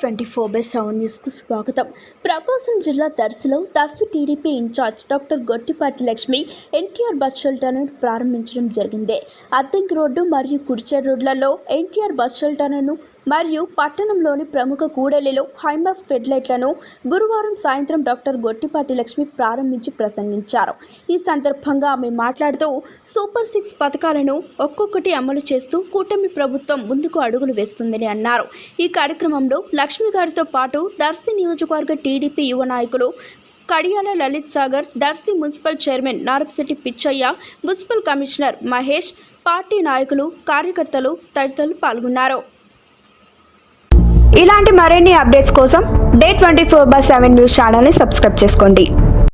Twenty four by seven న్యూస్కు స్వాగతం. ప్రకాశం జిల్లా దర్శిలో Darsi TDP incharge doctor Gottipati Lakshmi NTR bus షెల్టర్ను ప్రారంభించడం జరిగింది. అద్దంకి రోడ్డు మరియు కుడిచేడు రోడ్లలో ఎన్టీఆర్ బస్ షెల్టర్ను మరియు పట్టణంలోని ప్రముఖ కూడలిలో హైమాస్ పెడ్లైట్లను గురువారం సాయంత్రం డాక్టర్ గొట్టిపాటి లక్ష్మి ప్రారంభించి ప్రసంగించారు. ఈ సందర్భంగా ఆమె మాట్లాడుతూ సూపర్ సిక్స్ పథకాలను ఒక్కొక్కటి అమలు చేస్తూ కూటమి ప్రభుత్వం ముందుకు అడుగులు వేస్తుందని అన్నారు. ఈ కార్యక్రమంలో లక్ష్మి గారితో పాటు దర్శి నియోజకవర్గ టీడీపీ యువ నాయకులు Kadiyala Lalit Sagar Darsi municipal chairman Narapasetti Pitchaiah municipal commissioner Mahesh party నాయకులు కార్యకర్తలు తదితరులు పాల్గొన్నారు. ఇలాంటి మరిన్ని అప్డేట్స్ కోసం day twenty four by seven news ఛానల్ని సబ్స్క్రైబ్ చేసుకోండి.